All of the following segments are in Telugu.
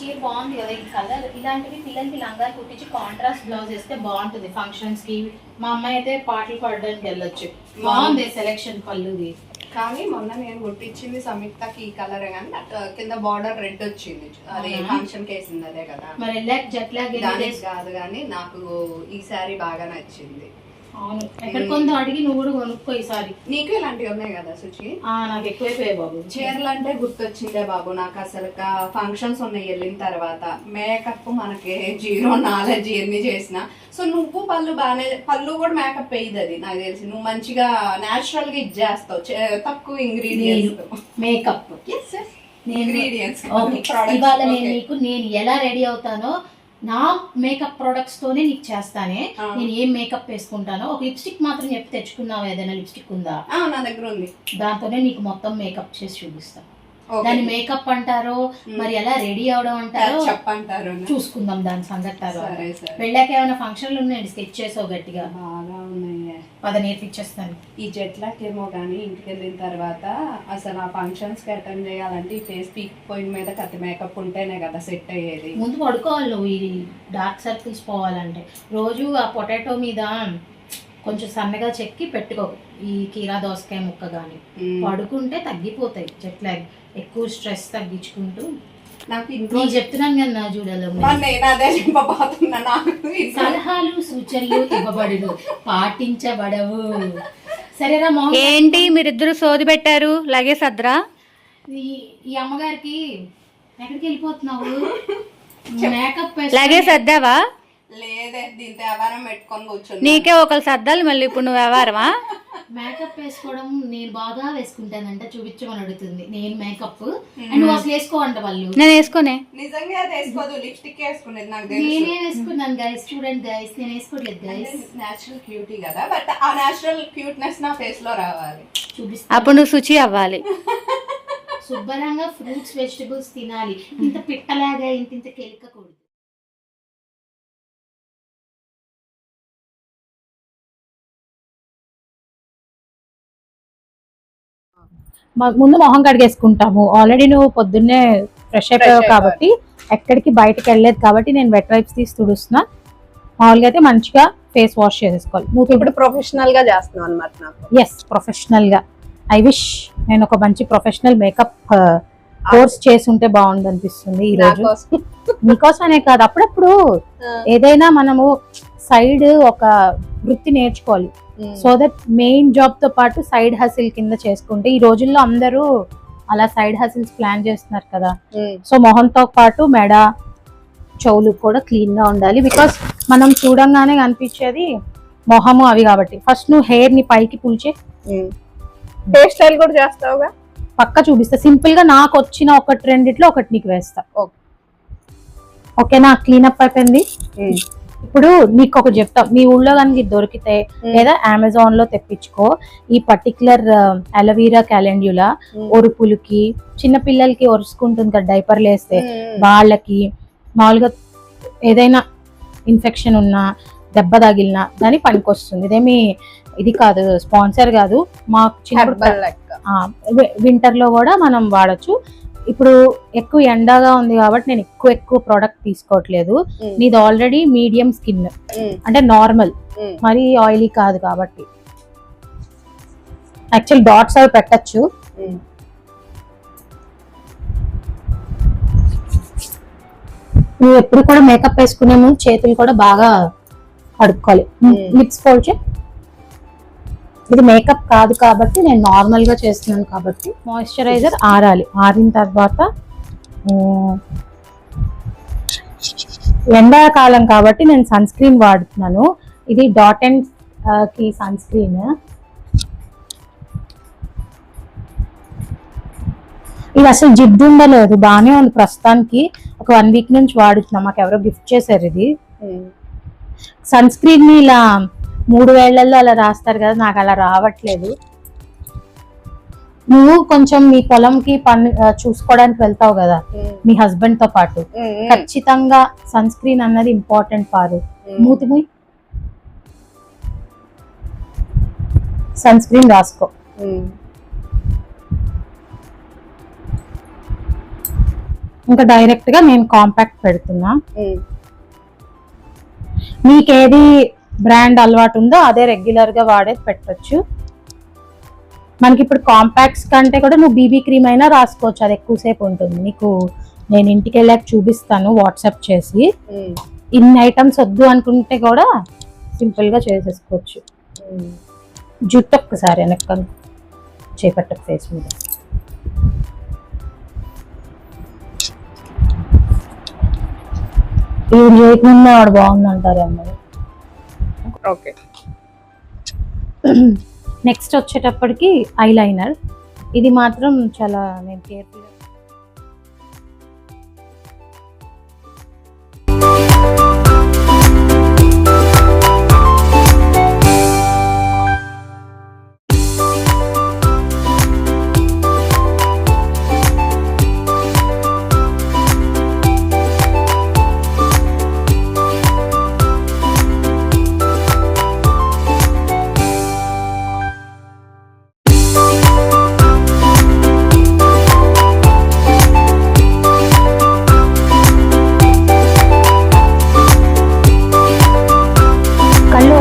చీర బాగుంది కదా ఈ కలర్. ఇలాంటివి పిల్లలకి లంగాలు కుట్టించి కాంట్రాస్ట్ బ్లౌజ్ వేస్తే బాగుంటుంది ఫంక్షన్స్కి. మా అమ్మాయి అయితే పాటలు పాడడానికి వెళ్ళొచ్చు. బాగుంది సెలెక్షన్ పళ్ళుది. కానీ మొన్న నేను కుట్టించింది సంయుక్తకి ఈ కలర్ కానీ కింద బార్డర్ రెడ్ వచ్చింది. అదే? ఫంక్షన్కి వేసింది అదే కదా. మరి వెళ్ళాక జట్ లాగ్ దానికి కాదు కానీ నాకు ఈ సారీ బాగా నచ్చింది. అవును. ఎక్కడ అడిగి నువ్వు కూడా కొనుక్కో ఈసారి. నీకు ఇలాంటివి ఉన్నాయి కదా సుచి? ఆ, నాకు ఎక్కువైపోయాయి బాబు. చీరలు అంటే గుర్తొచ్చిందే బాబు నాకు అసలు ఫంక్షన్స్ ఉన్నాయి వెళ్ళిన తర్వాత. మేకప్ మనకి జీరో నాలెడ్జ్ ఇవన్నీ చేసిన. సో నువ్వు పళ్ళు బాగానే పళ్ళు కూడా మేకప్ వేయదు అది నాకు తెలిసి. నువ్వు మంచిగా నేచురల్గా ఇది చేస్తావు. తక్కువ ఇంగ్రీడియంట్స్ మేకప్ ఇంగ్రీడియంట్స్ ఓకే ఇవాళ నేను నీకు నేను ఎలా రెడీ అవుతానో నా మేకప్ ప్రొడక్ట్స్ తోనే నీకు చేస్తానే. నేను ఏం మేకప్ వేసుకుంటానో ఒక లిప్స్టిక్ మాత్రం చెప్పి తెచ్చుకున్నావు? ఏదైనా లిప్స్టిక్ ఉందా? నా దగ్గర ఉంది. దాంతోనే నీకు మొత్తం మేకప్ చేసి చూపిస్తా. Okay. దాన్ని మేకప్ అంటారో మరి ఎలా రెడీ అవడం అంటారో చెప్పంటారు చూసుకుందాం దాని సంగతి వెళ్ళాక ఏమైనా ఫంక్షన్లు ఉన్నాయండి? స్కెచ్ చేసావు గట్టిగా. పద నేర్పించేస్తాను. ఈ జెట్లాక్ ఏమో కానీ ఇంటికి వెళ్ళిన తర్వాత అసలు ఆ ఫంక్షన్స్కి అటెండ్ చేయాలంటే ఈ ఫేస్ పీక్ పాయింట్ మీద కత్తి మేకప్ ఉంటేనే కదా సెట్ అయ్యేది. ముందు పడుకోవాలి ఇది డార్క్ సర్కిల్స్ పోవాలంటే. రోజు ఆ పొటాటో మీద కొంచెం సన్నగా చెక్కి పెట్టుకో. ఈ కీరా దోసకాయ ముక్క కానీ. పడుకుంటే తగ్గిపోతాయి జెట్లాగ్ ఎక్కువ స్ట్రెస్ తగ్గించుకుంటూ నాకు ఇంట్లో నేను చెప్తున్నాను కదా నా జూడలో మరి. నేను అదే చెప్పబోతున్నా నాకు ఇంట్లో- సలహాలు సూచనలు ఇవ్వబడును. పాటించబడవు. సరేరా మోహన్ ఏంటి మీరిద్దరు సోది పెట్టారు? లగేజ్ అద్రా ఈ ఈ అమ్మగారికి ఎక్కడికి వెళ్ళిపోతున్నావు? మేకప్ లగేజ్ అద్దావా దీంతో వ్యవహారం పెట్టుకొని నీకే ఒకరు సర్దాలి మళ్ళీ ఇప్పుడు నువ్వు వ్యవహారమా మేకప్ వేసుకోవడం నేను బాగా వేసుకుంటానంట చూపించమని అడుగుతుంది. నేను మేకప్ అండ్ నువ్వు అసలు వేసుకోవంట వాళ్ళు నేను వేసుకోనే. నిజంగా అది వేసుకోదు లిప్స్టిక్ వేసుకునేది నాకు నేనే తెలుసు వేసుకున్నాను గైస్ చూడండి గైస్ నేను గైస్ నేచురల్ క్యూటీ కదా బట్ ఆ నేచురల్ క్యూట్నెస్ నా ఫేస్లో రావాలి. చూపిస్తా. అప్పుడు నువ్వు శుచి అవ్వాలి. శుభ్రంగా ఫ్రూట్స్ వెజిటబుల్స్ తినాలి. ఇంత పిట్టలాగా ఇంత ఇంత కెలికకూడదు ముందు మొహం కడిగేసుకుంటాము. ఆల్రెడీ నువ్వు పొద్దున్నే ఫ్రెష్ అయిపోయావు. కాబట్టి ఎక్కడికి బయటకు వెళ్ళలేదు కాబట్టి నేను వెట్ వైప్స్ తీసి తుడుస్తున్నా. మామూలుగా అయితే మంచిగా ఫేస్ వాష్ చేసేసుకోవాలి. నువ్వు ఇప్పుడు ప్రొఫెషనల్గా చేస్తున్నావు అనమాట నాకు. ఎస్ ప్రొఫెషనల్గా. ఐ విష్ నేను ఒక మంచి ప్రొఫెషనల్ మేకప్ కోర్స్ చేసి ఉంటే బాగుంది అనిపిస్తుంది ఈ రోజు. కోసం. నీకోసమనే కాదు అప్పుడప్పుడు ఏదైనా మనము సైడ్ ఒక వృత్తి నేర్చుకోవాలి. సో దట్ మెయిన్ జాబ్తో పాటు సైడ్ హసిల్ కింద చేసుకుంటే ఈ రోజుల్లో అందరూ అలా సైడ్ హసిల్స్ ప్లాన్ చేస్తున్నారు కదా. సో మొహంతో పాటు మెడ చెవులు కూడా క్లీన్గా ఉండాలి. బికాస్ మనం చూడంగానే కనిపించేది మొహము అవి కాబట్టి. ఫస్ట్ నువ్వు హెయిర్ని పైకి పుల్చే. హెయిర్ స్టైల్ కూడా చేస్తావుగా? పక్క చూపిస్తా. సింపుల్గా నాకు వచ్చిన ఒకటి రెండిట్లో ఒకటి నీకు వేస్తా. ఓకేనా క్లీనప్ అయిపోయింది. ఇప్పుడు నీకు ఒకటి చెప్తా. మీ ఊళ్ళో కనుక ఇది దొరికితే లేదా అమెజాన్లో తెప్పించుకో. ఈ పర్టికులర్ అలవీరా క్యాలెండ్యులా ఒరుపులకి చిన్న పిల్లలకి ఒరుసుకుంటుంది కదా డైపర్లు వేస్తే వాళ్ళకి మామూలుగా ఏదైనా ఇన్ఫెక్షన్ ఉన్నా దెబ్బ తగిలినా దాని పనికొస్తుంది. ఇదేమి ఇది కాదు స్పాన్సర్ కాదు. మాకు లెక్క. వింటర్లో కూడా మనం వాడచ్చు. ఇప్పుడు ఎక్కువ ఎండగా ఉంది కాబట్టి నేను ఎక్కువ ఎక్కువ ప్రోడక్ట్ తీసుకోవట్లేదు. నీది ఆల్రెడీ మీడియం స్కిన్ అంటే నార్మల్ మరి ఆయిలీ కాదు కాబట్టి. యాక్చువల్ డాట్స్ అవి పెట్టచ్చు. నువ్వు ఎప్పుడు కూడా మేకప్ వేసుకునే ముందు చేతులు కూడా బాగా కడుక్కోవాలి. లిప్స్ ఫోల్డ్ చే ఇది మేకప్ కాదు కాబట్టి నేను నార్మల్గా చేస్తున్నాను కాబట్టి మాయిశ్చరైజర్ ఆరాలి. ఆరిన తర్వాత ఎండాకాలం కాబట్టి నేను సన్ స్క్రీన్ వాడుతున్నాను. ఇది డాట్ అండ్కి సన్ స్క్రీన్ ఇది అసలు జిడ్డు ఉండలేదు. బాగానే ఉంది ప్రస్తుతానికి. ఒక వన్ వీక్ నుంచి వాడుతున్నాం. మాకు ఎవరో గిఫ్ట్ చేశారు ఇది. సన్ స్క్రీన్ని ఇలా మూడు వేళ్ళలో అలా రాస్తారు కదా నాకు అలా రావట్లేదు. నువ్వు కొంచెం మీ పొలంకి పని చూసుకోవడానికి వెళ్తావు కదా మీ హస్బెండ్తో పాటు ఖచ్చితంగా సన్ స్క్రీన్ అన్నది ఇంపార్టెంట్ పారు. మూతి మూయి. సన్ స్క్రీన్ రాసుకో. ఇంకా డైరెక్ట్గా నేను కాంపాక్ట్ పెడుతున్నా. ఉమ్. బ్రాండ్ అలవాటు ఉందో అదే రెగ్యులర్గా వాడేది పెట్టొచ్చు. మనకి ఇప్పుడు కాంపాక్ట్స్ కంటే కూడా నువ్వు బీబీ క్రీమ్ అయినా రాసుకోవచ్చు అది ఎక్కువసేపు ఉంటుంది. నీకు నేను ఇంటికి వెళ్ళాక చూపిస్తాను వాట్సాప్ చేసి. ఇన్ని ఐటమ్స్ వద్దు అనుకుంటే కూడా సింపుల్గా చేసేసుకోవచ్చు. జుట్టు ఒక్కసారి వెనక్క చేపట్ట ఫేస్ మీద. ఈవిడ చేయకుండా ఆవిడ బాగుందంటారు అమ్మాయి ఓకే. నెక్స్ట్ వచ్చేటప్పటికి ఐలైనర్ ఇది మాత్రం చాలా నేను కేర్ఫుల్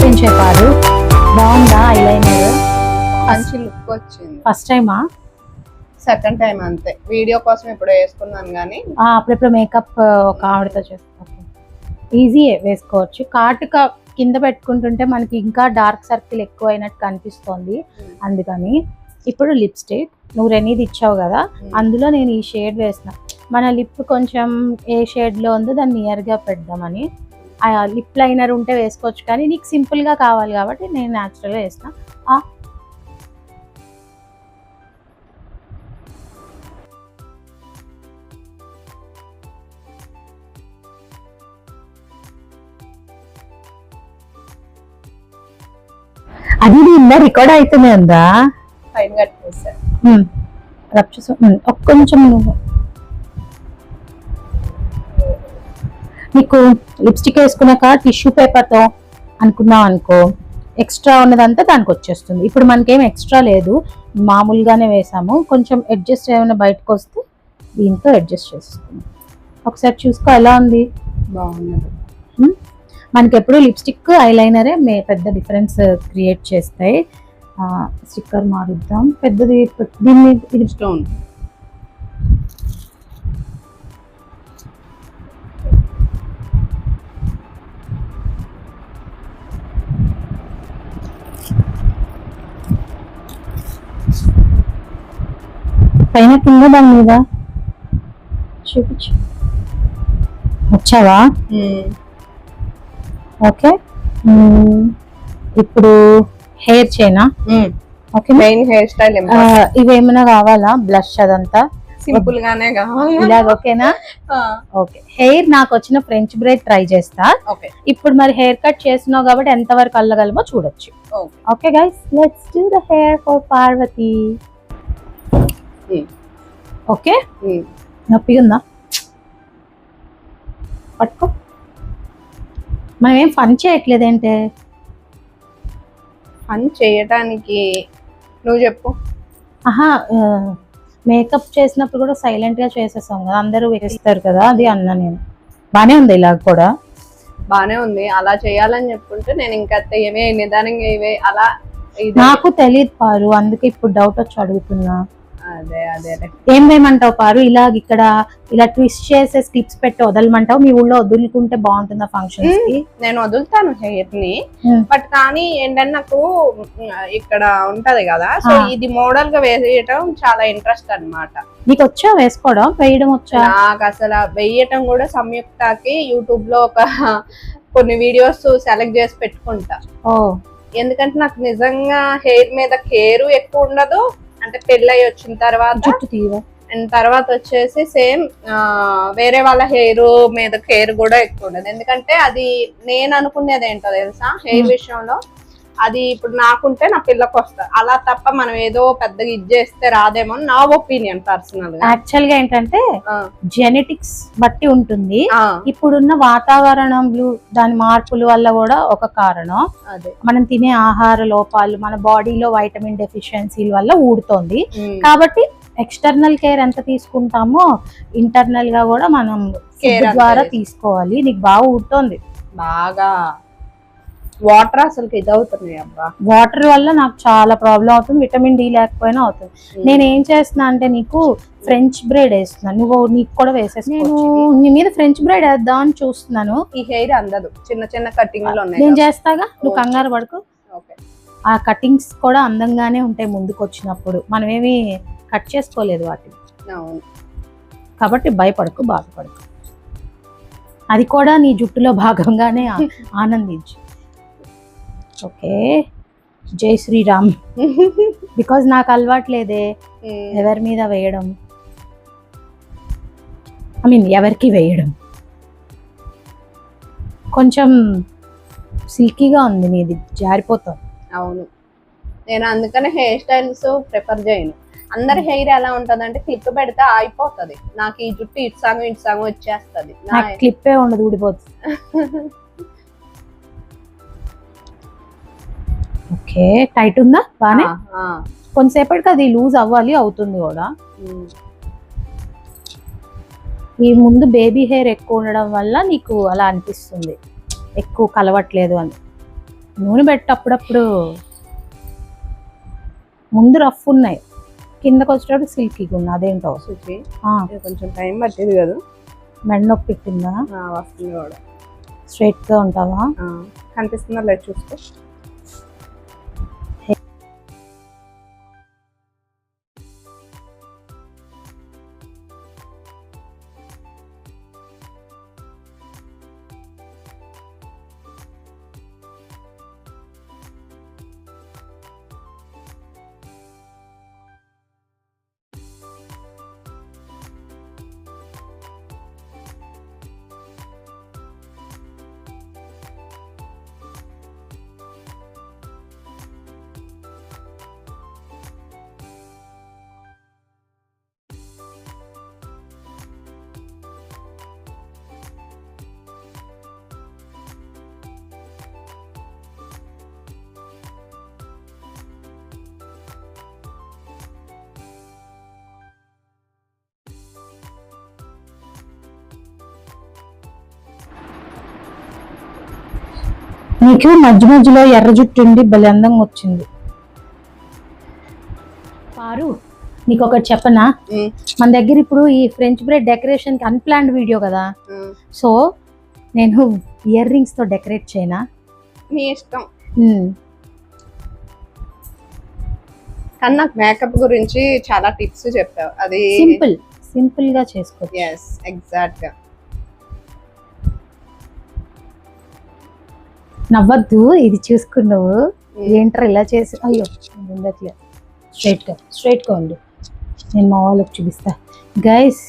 ఓపెన్ చేపారు బాగుందా ఐలైనర్? మంచి లుక్ వచ్చింది. ఫస్ట్ టైమా? సెకండ్ టైం అంతే. వీడియో కోసం ఇప్పుడు వేసుకున్నాను కానీ. అప్పుడప్పుడు మేకప్ ఒక ఆవిడతో చేస్తాం ఈజీయే వేసుకోవచ్చు. కాటు క- కింద పెట్టుకుంటుంటే మనకి ఇంకా డార్క్ సర్కిల్ ఎక్కువ అయినట్టు కనిపిస్తోంది అందుకని ఇప్పుడు లిప్స్టిక్ నువ్వు రెనీది ఇచ్చావు కదా? అందులో నేను ఈ షేడ్ వేసిన. మన లిప్ కొంచెం ఏ షేడ్లో ఉందో దాన్ని నియర్గా పెడదామని. లిప్ లైనర్ ఉంటే వేసుకోవచ్చు కానీ నీకు సింపుల్గా కావాలి కాబట్టి నేను న్యాచురల్గా వేసిన అది నిన్న రికార్డ్ అవుతూనే ఉందా? ఫైన్ కట్ చేసు కొంచెం నీకు లిప్స్టిక్ వేసుకున్నాక టిష్యూ పేపర్తో అనుకున్నావు అనుకో ఎక్స్ట్రా ఉన్నదంతా దానికి వచ్చేస్తుంది. ఇప్పుడు మనకేం ఎక్స్ట్రా లేదు. మామూలుగానే వేసాము. కొంచెం అడ్జస్ట్ ఏమైనా బయటకు వస్తే దీంతో అడ్జస్ట్ చేస్తున్నాం ఒకసారి చూసుకో ఎలా ఉంది? బాగున్నది. మనకి ఎప్పుడు లిప్స్టిక్ ఐలైనరే మే పెద్ద డిఫరెన్స్ క్రియేట్ చేస్తాయి. స్టిక్కర్ మారుద్దాం. పెద్దది దీన్ని ఇది స్టోన్ పైన కింద దాని మీద. చూపించు. వచ్చావా? ఓకే. ఇప్పుడు హెయిర్ చైనా? ఓకే మెయిన్ హెయిర్ స్టైల్ ఇవేమైనా కావాలా? బ్లష్ అదంతా? సింపుల్ గానే కావాలి? ఇలాగ ఓకేనా? ఓకే. హెయిర్ నాకు వచ్చిన ఫ్రెంచ్ బ్రైడ్ ట్రై చేస్తా. ఓకే. ఇప్పుడు మరి హెయిర్ కట్ చేస్తున్నావు కాబట్టి ఎంత వరకు అల్లగలమో చూడొచ్చు. Okay. Okay guys let's do the hair for Parvati okay నొప్పి ఉందా పట్టుకో మనం ఏం ఫన్ చేయట్లేదేంటే పని చేయడానికి నువ్వు చెప్పు ఆహా మేకప్ చేసినప్పుడు కూడా సైలెంట్గా చేసేసాం కదా అందరూ వేస్తారు కదా అది అన్నా నేను బానే ఉంది ఇలా కూడా బానే ఉంది అలా చేయాలని చెప్పుంటే నేను ఇంకా ఏమే నిదానంగా ఇవే అలా నాకు తెలియదు పారు అందుకే ఇప్పుడు డౌట్ వచ్చి అడుగుతున్నా అదే అదే ఏం వేయమంటావు పారు? ఇలా ఇక్కడ ఇలా ట్విస్ట్ చేసే స్టిప్స్ పెట్టి వదలమంటావు? మీ ఊళ్ళో వదులుకుంటే బాగుంటుందా ఫంక్షన్స్కి? నేను వదులుతాను హెయిర్ని. బట్ కానీ ఏంటంటే నాకు ఇక్కడ ఉంటది కదా. సో. ఇది మోడల్గా వేసేయటం చాలా ఇంట్రెస్ట్ అన్నమాట. నీకు వచ్చా వేసుకోవడం? వేయడం వచ్చా? నాకు అసలు వెయ్యటం కూడా సంయుక్తకి యూట్యూబ్లో ఒక కొన్ని వీడియోస్ సెలెక్ట్ చేసి పెట్టుకుంటా. ఓ. ఎందుకంటే నాకు నిజంగా హెయిర్ మీద కేరు ఎక్కువ ఉండదు. అంటే పెళ్ళి వచ్చిన తర్వాత జుట్టు అండ్ తర్వాత వచ్చేసి సేమ్ వేరే వాళ్ళ హెయిర్ మీద కేర్ కూడా ఎక్కువ ఉండదు. ఎందుకంటే అది నేను అనుకునేది ఏంటో తెలుసా? హెయిర్. విషయంలో అది ఇప్పుడు నాకుంటే నా పిల్లకి వస్తుంది అలా తప్ప మనం ఏదో పెద్దగా ఇది చేస్తే రాదేమో అని నా ఒపీనియన్ పర్సనల్ యాక్చువల్గా ఏంటంటే జెనెటిక్స్ బట్టి ఉంటుంది. ఇప్పుడున్న వాతావరణంలో దాని మార్పుల వల్ల కూడా ఒక కారణం. అదే. మనం తినే ఆహార లోపాలు మన బాడీలో వైటమిన్ డెఫిషియన్సీల వల్ల ఊడుతోంది. కాబట్టి ఎక్స్టర్నల్ కేర్ ఎంత తీసుకుంటామో ఇంటర్నల్గా కూడా మనం ద్వారా తీసుకో- తీసుకోవాలి. నీకు బాగా ఊరుతోంది బాగా. వాటర్ అసలు ఇది అవుతుంది అబ్బా. వాటర్ వల్ల నాకు చాలా ప్రాబ్లం అవుతుంది విటమిన్ డి లేకపోయినా అవుతుంది. నేను ఏం చేస్తున్నా అంటే నీకు ఫ్రెంచ్ బ్రెడ్ వేస్తున్నాను నువ్వు నీకు కూడా వేసేసి నేను నీ మీద ఫ్రెంచ్ బ్రెడ్ వేద్దాం అని చూస్తున్నాను. ఈ హెయిర్ అందదు. చిన్న చిన్న కటింగ్లో నేను. చేస్తాగా? నువ్వు ఓకే. కంగారు పడుకు. ఆ కటింగ్స్ కూడా అందంగానే ఉంటాయి ముందుకు వచ్చినప్పుడు. మనం ఏమి కట్ చేసుకోలేదు వాటిని. కాబట్టి భయపడకు బాధపడకు. అది కూడా నీ జుట్టులో భాగంగానే ఆ- ఆనందించు ఓకే జై శ్రీరామ్ బికాజ్ నాకు అలవాట్లేదే. ఎవరి మీద వేయడం? ఐ మీన్ ఎవరికి వేయడం? కొంచెం సిల్కీగా ఉంది నీది జారిపోతుంది అవును. నేను అందుకనే హెయిర్ స్టైల్స్ ప్రిఫర్ చేయను. అందరి హెయిర్ ఎలా ఉంటది అంటే క్లిప్ పెడితే ఆగిపోతది. నాకు ఈ జుట్టు ఇటు సగం ఇటు సగం వచ్చేస్తది. క్లిప్పే ఉండదు ఊడిపోతుంది. ఓకే టైట్ ఉందా? బానే. కొంతసేపటికి అది లూజ్ అవ్వాలి అవుతుంది కూడా. ఈ ముందు బేబీ హెయిర్ ఎక్కువ ఉండడం వల్ల నీకు అలా అనిపిస్తుంది. ఎక్కువ కలవట్లేదు అని. నూనె పెట్టి అప్పుడప్పుడు ముందు రఫ్ ఉన్నాయి. కిందకు వచ్చేటప్పుడు సిల్కీగా ఉన్నాయి. అదేంటో? కొంచెం టైం పట్టింది కదా. మెడ నొప్పి ఆ, వస్తుంది కూడా. స్ట్రైట్గా ఉంటావా కనిపిస్తుందా లేదు చూసుకో నీకు మధ్య మధ్యలో ఎర్ర జుట్టు ఉండి భలే అందంగా వచ్చింది. పారు నీకు ఒకటి చెప్పనా? మన దగ్గర ఇప్పుడు ఈ ఫ్రెంచ్ బ్రెడ్ డెకరేషన్కి అన్ప్లాన్డ్ వీడియో కదా. సో నేను ఇయర్ రింగ్స్తో డెకరేట్ చేయనా? మీ ఇష్టం. ఉమ్, కానీ నాకు మేకప్ గురించి చాలా టిప్స్ చెప్పావు. అది సింపుల్ సింపుల్గా ఎస్ ఎగ్జాక్ట్గా. నవ్వద్దు ఇది చూసుకున్నావు ఏంట్రా ఇలా చేసి? అయ్యో ఉండట్లే స్ట్రైట్గా స్ట్రైట్గా ఉండు. నేను మా వాళ్ళకి చూపిస్తా. గైస్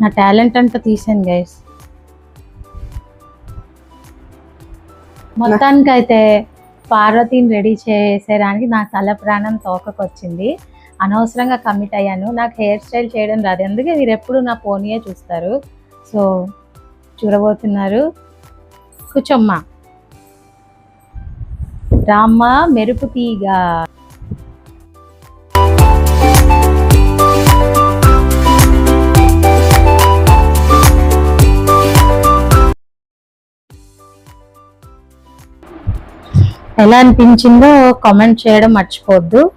నా టాలెంట్ అంతా తీసాను గైస్ మొత్తానికైతే పార్వతిని రెడీ చేసేదానికి నా తల ప్రాణం తోకకు వచ్చింది అనవసరంగా కమిట్ అయ్యాను. నాకు హెయిర్ స్టైల్ చేయడం రాదు. అందుకే మీరు ఎప్పుడు నా పోనీయే చూస్తారు. సో చూడబోతున్నారు. కూర్చోమ్మా. రామ్మ మెరుపు తీగ. ఎలా అనిపించిందో కామెంట్ చేయడం మర్చిపోవద్దు.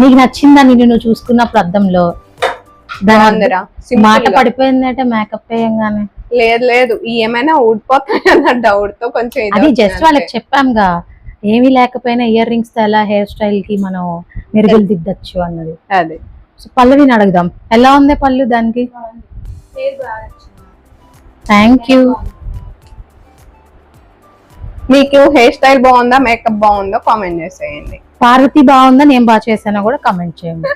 నీకు నచ్చిందా నేను నువ్వు చూసుకున్నప్పుడు అద్దం- మాట. పడిపోయిందంటే మేకప్ వేయంగానే. లేదు లేదు. ఏమైనా ఊడిపోతాయి అన్న డౌట్తో కొంచెం అది జస్ట్. వాళ్ళకి చెప్పాంగా. ఏమీ లేకపోయినా ఇయర్ రింగ్స్తో ఎలా హెయిర్ స్టైల్కి మనం మెరుగులు దిద్దచ్చు అన్నది. అది. సో పల్లవిని అడుగుదాం. ఎలా ఉంది పళ్ళు దానికి? థ్యాంక్ యూ మీకు హెయిర్ స్టైల్ బాగుందా మేకప్ బాగుందో కామెంట్ చేసేయండి. పార్వతి బాగుందా నేను బాగా చేశానో కూడా కమెంట్ చేయండి.